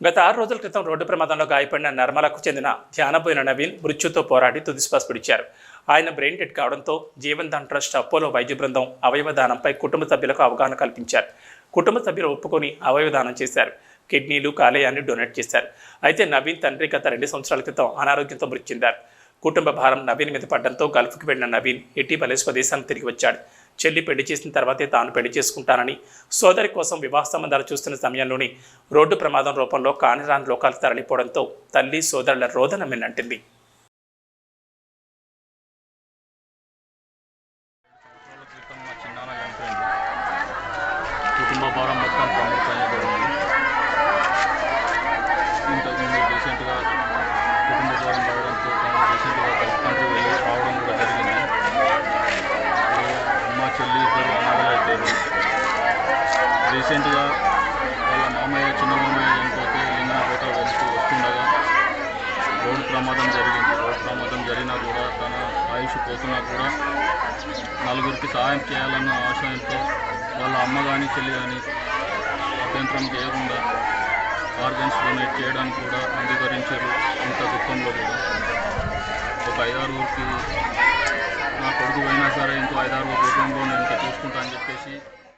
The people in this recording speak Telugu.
గత ఆరు రోజుల క్రితం రోడ్డు ప్రమాదంలో గాయపడిన నర్మలకు చెందిన ధ్యానపోయిన నవీన్ మృత్యుతో పోరాడి తుదిశ్వాస విడిచారు ఆయన బ్రెయిన్ డెడ్ కావడంతో జీవన్ దాన్ ట్రస్ట్ అపోలో వైద్య బృందం అవయవదానంపై కుటుంబ సభ్యులకు అవగాహన కల్పించారు. కుటుంబ సభ్యులు ఒప్పుకొని అవయవదానం చేశారు. కిడ్నీలు కాలేయాన్ని డొనేట్ చేశారు. అయితే నవీన్ తండ్రి గత రెండు సంవత్సరాల క్రితం అనారోగ్యంతో మృతి చెందారు. కుటుంబ భారం నవీన్ మీద పడడంతో గల్ఫ్కి వెళ్ళిన నవీన్ ఇటీవలే స్వదేశానికి తిరిగి వచ్చాడు. చెల్లి పెళ్ళి చేసిన తర్వాతే తాను పెళ్ళి చేసుకుంటానని సోదరి కోసం వివాహ సంబంధాలు చూస్తున్న సమయంలోనే రోడ్డు ప్రమాదం రూపంలో కానిరాని లోకాలు తరలిపోవడంతో తల్లి సోదరుల రోదన మిన్నంటింది. కుటుంబ భారం మొత్తం తమ్ముడు పైన పడింది ఇంతకుముందు రీసెంట్గా కుటుంబ భారం పడడంతో తను రీసెంట్గా గల్ఫ్ కంట్రీ వెళ్ళి రావడం కూడా జరిగింది ఏ అమ్మ చెల్లి ఇద్దరు అనాథలు అయిపోయారు రీసెంట్గా వాళ్ళ మామయ్య చిన్న మామయ్య చనిపోతే లింగనపేట వెళ్తూ వస్తుండగా రోడ్డు ప్రమాదం జరిగింది. రోడ్డు ప్రమాదం జరిగినా కూడా తన ఆయుష్ పోతున్నా కూడా నలుగురికి సహాయం చేయాలన్న ఆశయంతో వాళ్ళ అమ్మ కానీ చెల్లి కానీ అభ్యంతరం చేయకుండా ఆర్గన్స్ డొనేట్ చేయడానికి కూడా అంగీకరించారు ఇంత దుఃఖంలో కూడా. ఒక ఐదారుగురికి నా కొడుకు పోయినా సరే ఇంకో ఐదారు రూపంలో నేను ఇంకా చూసుకుంటా అని చెప్పేసి